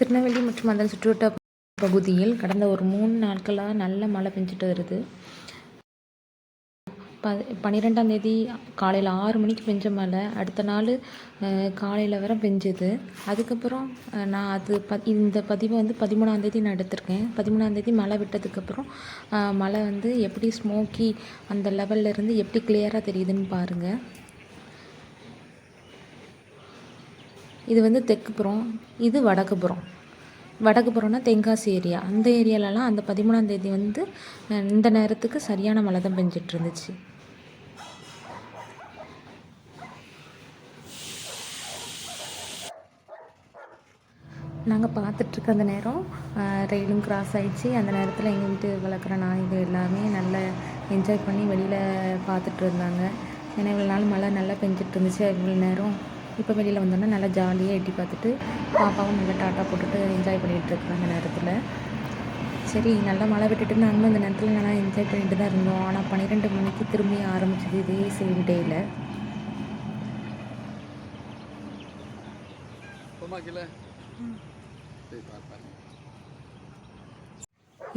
திருநெல்வேலி மற்றும் அதன் சுற்றுவட்ட பகுதியில் கடந்த ஒரு மூணு நாட்களாக நல்ல மழை பெஞ்சிட்டு வருது. ப பன்னிரெண்டாம் தேதி காலையில் ஆறு மணிக்கு பெஞ்ச மழை அடுத்த நாள் காலையில் வர பெஞ்சது. அதுக்கப்புறம் நான் அது ப இந்த பதிவை வந்து பதிமூணாந்தேதி நான் எடுத்திருக்கேன். பதிமூணாந்தேதி மழை விட்டதுக்கப்புறம் மழை வந்து எப்படி ஸ்மோக்கி அந்த லெவல்லேருந்து எப்படி கிளியராக தெரியுதுன்னு பாருங்கள் இது வந்து தெற்குப்புறம் இது வடக்குப்புறம் வடக்குப்புறம்னா தென்காசி ஏரியா. அந்த ஏரியாலலாம் அந்த பதிமூணாம் தேதி வந்து இந்த நேரத்துக்கு சரியான மழை தான் பெஞ்சிட்டு இருந்துச்சு நாங்கள் பார்த்துட்ருக்க அந்த நேரம் ரெயிலும் கிராஸ் ஆகிடுச்சு அந்த நேரத்தில் எங்கள் வீட்டு வளர்க்குற நாய்கள் எல்லாமே நல்லா என்ஜாய் பண்ணி வெளியில் பார்த்துட்டு இருந்தாங்க ஏன்னா இவ்வளோ நாள் மழை நல்லா பெஞ்சிட்டு இருந்துச்சு இவ்வளோ நேரம் இப்போ வெளியில் வந்தோன்னா நல்லா ஜாலியாக எட்டி பார்த்துட்டு பாப்பாவும் நல்லா டாட்டா போட்டுட்டு என்ஜாய் பண்ணிகிட்டு இருக்கிறோம் அந்த நேரத்தில். சரி நல்லா மழை விட்டுட்டு நாங்களும் அந்த நேரத்தில் நல்லா என்ஜாய் பண்ணிட்டு தான் இருந்தோம். ஆனால் பன்னிரெண்டு மணிக்கு திரும்பி ஆரம்பிச்சது இதே சேம் டேயில்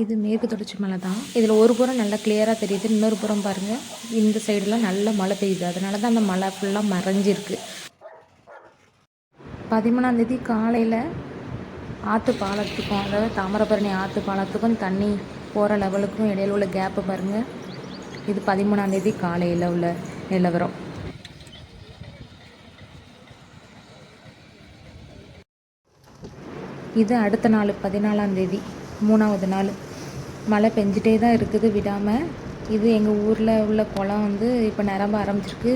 இது மேற்கு தொடர்ச்சி மலை தான். இதில் ஒரு புறம் நல்லா கிளியராக தெரியுது. இன்னொரு புறம் பாருங்கள் இந்த சைடெலாம் நல்ல மழை பெய்யுது. அதனால தான் அந்த மழை ஃபுல்லாக மறைஞ்சிருக்கு. பதிமூணாந்தேதி காலையில் ஆற்று பாலத்துக்கும் அதாவது தாமிரபரணி ஆற்று பாலத்துக்கும் தண்ணி போகிற லெவலுக்கும் இடையில உள்ள கேப்பு பாருங்கள் இது பதிமூணாந்தேதி காலையில் உள்ள நிலவரம். இது அடுத்த நாள் பதினாலாந்தேதி மூணாவது நாள். மழை பெஞ்சிட்டே தான் இருக்குது விடாமல் இது எங்கள் ஊரில் உள்ள குளம் வந்து இப்போ நிரம்ப ஆரம்பிச்சிருக்கு.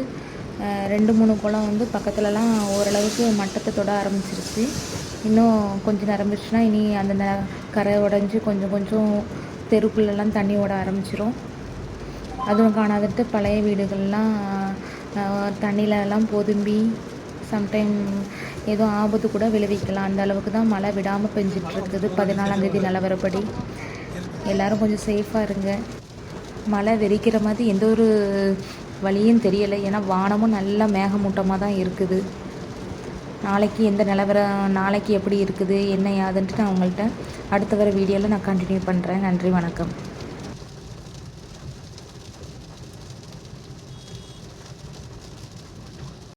ரெண்டு மூணு குளம் வந்து பக்கத்துலலாம் ஓரளவுக்கு மட்டத்தை தொட ஆரம்பிச்சிருச்சு. இன்னும் கொஞ்சம் நிரம்பிச்சுன்னா இனி அந்த ந கரை உடஞ்சி கொஞ்சம் கொஞ்சம் தெருக்குள்ளெல்லாம் தண்ணி ஓட ஆரம்பிச்சிரும். அதுவும் காணாதட்டு பழைய வீடுகள்லாம் தண்ணியிலலாம் பொதும்பி சம்டைம் ஏதோ ஆபத்து கூட விளைவிக்கலாம். அந்த அளவுக்கு தான் மழை விடாமல் பெஞ்சிட்ருக்குது பதினாலாந்தேதி நிலவரப்படி எல்லோரும் கொஞ்சம் சேஃபாக இருங்க. மழை வெறிக்கிற மாதிரி எந்த ஒரு வழியும் தெரியலை. ஏன்னா வானமும் நல்லா மேகமூட்டமாக தான் இருக்குது. நாளைக்கு எந்த நிலவரம் நாளைக்கு எப்படி இருக்குது என்ன யாதுன்ட்டு நான் உங்கள்கிட்ட அடுத்த வர வீடியோவில் நான் கண்டினியூ பண்ணுறேன் நன்றி வணக்கம்.